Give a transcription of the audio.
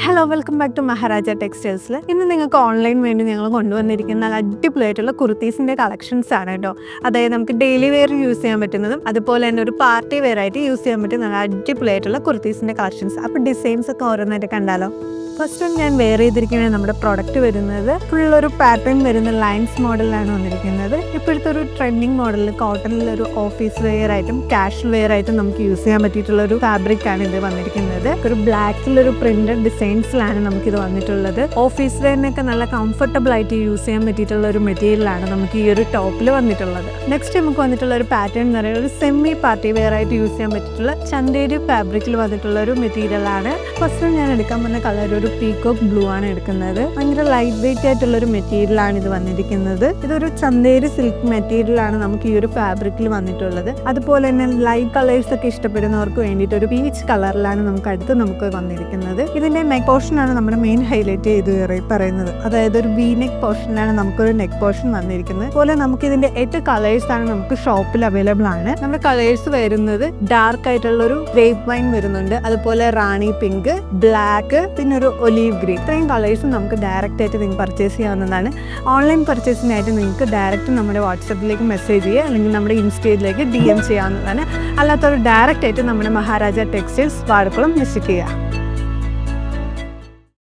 Hello welcome back to Maharaja ടെക്സ്റ്റൈൽസിൽ ഇന്ന് നിങ്ങൾക്ക് online വേണ്ടി ഞങ്ങൾ കൊണ്ടുവന്നിരിക്കുന്ന നല്ല അടിപൊളിയായിട്ടുള്ള കുർത്തീസിന്റെ കളക്ഷൻസ് ആണ് കേട്ടോ അതായത് നമുക്ക് ഡെയിലി വെയർ യൂസ് ചെയ്യാൻ പറ്റുന്നതും അതുപോലെ തന്നെ ഒരു പാർട്ടി വെയർ ആയിട്ട് യൂസ് ചെയ്യാൻ പറ്റുന്ന നല്ല അടിപൊളിയായിട്ടുള്ള കുർത്തീസിന്റെ കളക്ഷൻസ് അപ്പോൾ ഡിസൈൻസ് ഒക്കെ ഓരോന്നായിട്ട് കണ്ടാലോ? ഫസ്റ്റ് ഞാൻ വെയർ ചെയ്തിരിക്കുന്നത് നമ്മുടെ പ്രൊഡക്റ്റ് വരുന്നത്. ഫുൾ ഒരു പാറ്റേൺ വരുന്ന ലൈൻസ് മോഡലാണ് വന്നിരിക്കുന്നത്. ഇപ്പോഴത്തെ ഒരു ട്രെൻഡിങ് മോഡലിൽ കോട്ടണിൽ ഒരു ഓഫീസ് വെയർ ആയിട്ടും കാഷ്വൽ വെയർ ആയിട്ടും നമുക്ക് യൂസ് ചെയ്യാൻ പറ്റിയിട്ടുള്ള ഒരു ഫാബ്രിക് ആണ് ഇത് വന്നിരിക്കുന്നത്. ഒരു ബ്ലാക്കിൽ ഒരു പ്രിന്റഡ് ഡിസൈൻസിലാണ് നമുക്കിത് വന്നിട്ടുള്ളത്. ഓഫീസ് വെയറിനൊക്കെ നല്ല കംഫർട്ടബിൾ ആയിട്ട് യൂസ് ചെയ്യാൻ പറ്റിയിട്ടുള്ള ഒരു മെറ്റീരിയലാണ് നമുക്ക് ഈ ഒരു ടോപ്പിൽ വന്നിട്ടുള്ളത്. നെക്സ്റ്റ് നമുക്ക് വന്നിട്ടുള്ള ഒരു പാറ്റേൺ എന്ന് പറയുന്നത് ഒരു സെമി പാർട്ടി വെയർ ആയിട്ട് യൂസ് ചെയ്യാൻ പറ്റിയിട്ടുള്ള ചന്തേരി ഫാബ്രിക്കിൽ വന്നിട്ടുള്ള ഒരു മെറ്റീരിയലാണ് ഫസ്റ്റ് ഞാൻ എടുക്കാൻ വന്ന കളർ ഒരു പീകോക്ക് ബ്ലൂ ആണ് എടുക്കുന്നത്. ഭയങ്കര ലൈറ്റ് വെയിറ്റ് ആയിട്ടുള്ള ഒരു മെറ്റീരിയൽ ആണ് ഇത് വന്നിരിക്കുന്നത്. ഇതൊരു ചന്തേരി സിൽക്ക് മെറ്റീരിയലാണ് നമുക്ക് ഈ ഒരു ഫാബ്രിക്കിൽ വന്നിട്ടുള്ളത്. അതുപോലെ തന്നെ ലൈറ്റ് കളേഴ്സ് ഒക്കെ ഇഷ്ടപ്പെടുന്നവർക്ക് വേണ്ടിയിട്ട് ഒരു പീച്ച് കളറിലാണ് നമുക്ക് അടുത്ത് നമുക്ക് വന്നിരിക്കുന്നത്. ഇതിന്റെ നെക്ക് പോർഷൻ ആണ് നമ്മുടെ മെയിൻ ഹൈലൈറ്റ് ചെയ്ത് പറയുന്നത്. അതായത് ഒരു വി നെക്ക് പോർഷനിലാണ് നമുക്കൊരു നെക്ക് പോർഷൻ വന്നിരിക്കുന്നത്. അതുപോലെ നമുക്ക് ഇതിന്റെ എട്ട് കളേഴ്സ് ആണ് നമുക്ക് ഷോപ്പിൽ അവൈലബിൾ ആണ്. നമ്മുടെ കളേഴ്സ് വരുന്നത് ഡാർക്ക് ആയിട്ടുള്ള ഒരു ഗ്രേപ്പ് വൈൻ വരുന്നുണ്ട്. അതുപോലെ റാണി പിങ്ക് ബ്ലാക്ക് പിന്നെ ഒരു ഒലീവ് ഗ്രീൻ. ഇത്രയും കളേഴ്സും നമുക്ക് ഡയറക്റ്റ് ആയിട്ട് നിങ്ങൾക്ക് പർച്ചേസ് ചെയ്യാവുന്നതാണ്. ഓൺലൈൻ പർച്ചേസിനായിട്ട് നിങ്ങൾക്ക് ഡയറക്റ്റ് നമ്മുടെ വാട്സപ്പിലേക്ക് മെസ്സേജ് ചെയ്യുക അല്ലെങ്കിൽ നമ്മുടെ ഇൻസ്റ്റയിലേക്ക് ഡി എം ചെയ്യാവുന്നതാണ്. അല്ലാത്തവർ ഡയറക്റ്റ് ആയിട്ട് നമ്മുടെ മഹാരാജ ടെക്സ്റ്റൈൽസ് വാഴക്കുളം വിസിറ്റ് ചെയ്യുക.